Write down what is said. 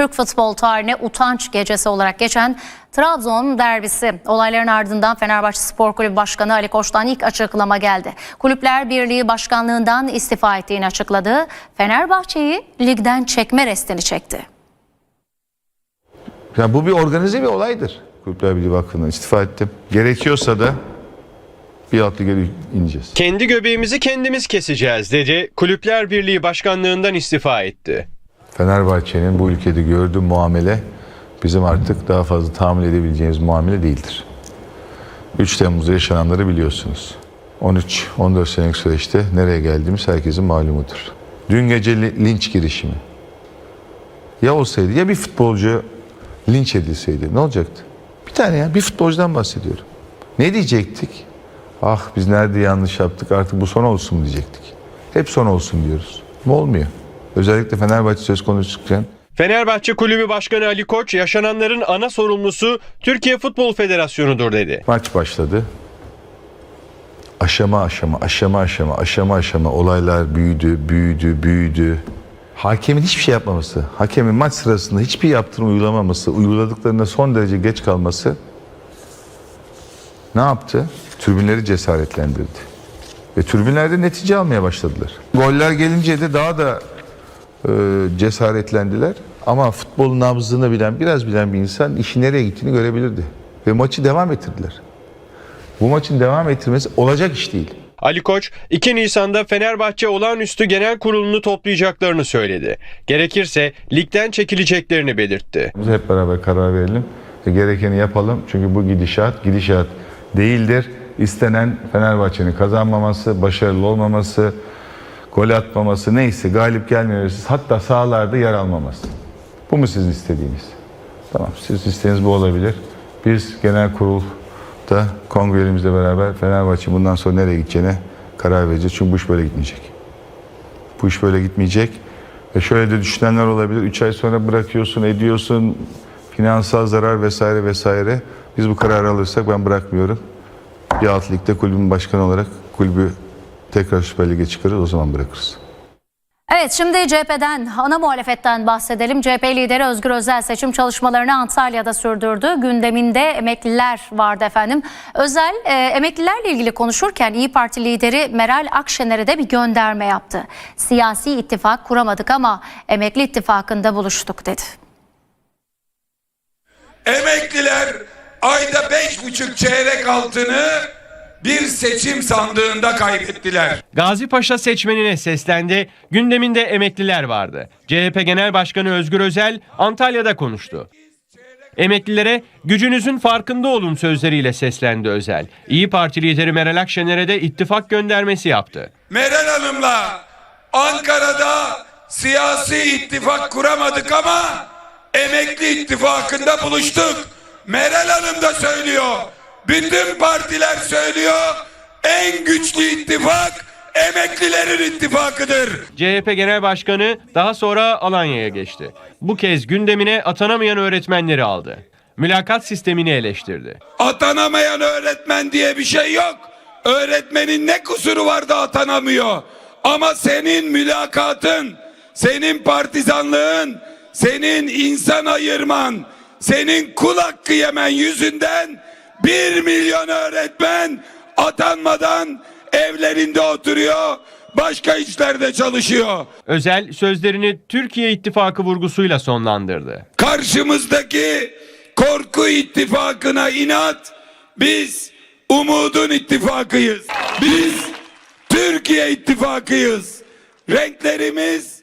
Türk futbol tarihine utanç gecesi olarak geçen Trabzon derbisi. Olayların ardından Fenerbahçe Spor Kulübü Başkanı Ali Koç'tan ilk açıklama geldi. Kulüpler Birliği Başkanlığından istifa ettiğini açıkladı. Fenerbahçe'yi ligden çekme restini çekti. Ya bu bir organize bir olaydır. Kulüpler Birliği Vakfı'ndan istifa ettim. Gerekiyorsa da bir altı geri ineceğiz. Kendi göbeğimizi kendimiz keseceğiz dedi. Kulüpler Birliği Başkanlığından istifa etti. Fenerbahçe'nin bu ülkede gördüğü muamele bizim artık daha fazla tahammül edebileceğimiz muamele değildir. 3 Temmuz'da yaşananları biliyorsunuz. 13-14 senelik süreçte nereye geldiğimiz herkesin malumudur. Dün gece li- linç girişimi. Ya olsaydı ya bir futbolcu linç edilseydi ne olacaktı? Bir tane ya bir futbolcudan bahsediyorum. Ne diyecektik? Ah biz nerede yanlış yaptık artık bu son olsun diyecektik. Hep son olsun diyoruz. Ama olmuyor. Özellikle Fenerbahçe söz konuşurken Fenerbahçe Kulübü Başkanı Ali Koç yaşananların ana sorumlusu Türkiye Futbol Federasyonu'dur dedi. maç başladı. Aşama aşama, aşama aşama, aşama aşama olaylar büyüdü, büyüdü, büyüdü. Hakemin hiçbir şey yapmaması, hakemin maç sırasında hiçbir yaptırım uygulamaması, uyguladıklarında son derece geç kalması ne yaptı? Tribünleri cesaretlendirdi. Ve tribünlerde netice almaya başladılar. Goller gelince de daha da cesaretlendiler. Ama futbolun nabzını bilen, biraz bilen bir insan işin nereye gittiğini görebilirdi. Ve maçı devam ettirdiler. Bu maçın devam ettirmesi olacak iş değil. Ali Koç 2 Nisan'da Fenerbahçe Olağanüstü Genel Kurulu'nu toplayacaklarını söyledi. Gerekirse ligden çekileceklerini belirtti. Biz hep beraber karar verelim. ve Gerekeni yapalım. Çünkü bu gidişat, gidişat değildir. İstenen Fenerbahçe'nin kazanmaması, başarılı olmaması, gol atmaması neyse galip gelmemesi hatta sahalarda yer almaması. Bu mu sizin istediğiniz? Tamam siz isteğiniz bu olabilir. Biz genel kurulda kongrelerimizle beraber Fenerbahçe bundan sonra nereye gideceğine karar vereceğiz. Çünkü bu iş böyle gitmeyecek. Bu iş böyle gitmeyecek. Ve şöyle de düşünenler olabilir. 3 ay sonra bırakıyorsun, ediyorsun, finansal zarar vesaire vesaire. Biz bu kararı alırsak ben bırakmıyorum. Bir alt ligde kulübün başkanı olarak kulübü tekrar Süper Lig'e çıkarır o zaman bırakırız. Evet şimdi CHP'den, ana muhalefetten bahsedelim. CHP lideri Özgür Özel seçim çalışmalarını Antalya'da sürdürdü. Gündeminde emekliler vardı efendim. Özel e, emeklilerle ilgili konuşurken İyi Parti lideri Meral Akşener'e de bir gönderme yaptı. Siyasi ittifak kuramadık ama emekli ittifakında buluştuk dedi. Emekliler ayda beş buçuk çeyrek altını bir seçim sandığında kaybettiler. Gazi Paşa seçmenine seslendi. Gündeminde emekliler vardı. CHP Genel Başkanı Özgür Özel Antalya'da konuştu. Emeklilere gücünüzün farkında olun sözleriyle seslendi Özel. İyi Parti lideri Meral Akşener'e de ittifak göndermesi yaptı. Meral Hanım'la Ankara'da siyasi ittifak kuramadık ama emekli ittifakında buluştuk. Meral Hanım da söylüyor. Bütün partiler söylüyor. En güçlü ittifak emeklilerin ittifakıdır. CHP Genel Başkanı daha sonra Alanya'ya geçti. Bu kez gündemine atanamayan öğretmenleri aldı. Mülakat sistemini eleştirdi. Atanamayan öğretmen diye bir şey yok. Öğretmenin ne kusuru var da atanamıyor. Ama senin mülakatın, senin partizanlığın, senin insan ayırman, senin kul hakkı yemen yüzünden bir milyon öğretmen atanmadan evlerinde oturuyor, başka işlerde çalışıyor. Özel sözlerini Türkiye İttifakı vurgusuyla sonlandırdı. Karşımızdaki korku ittifakına inat. Biz umudun ittifakıyız. Biz Türkiye ittifakıyız. Renklerimiz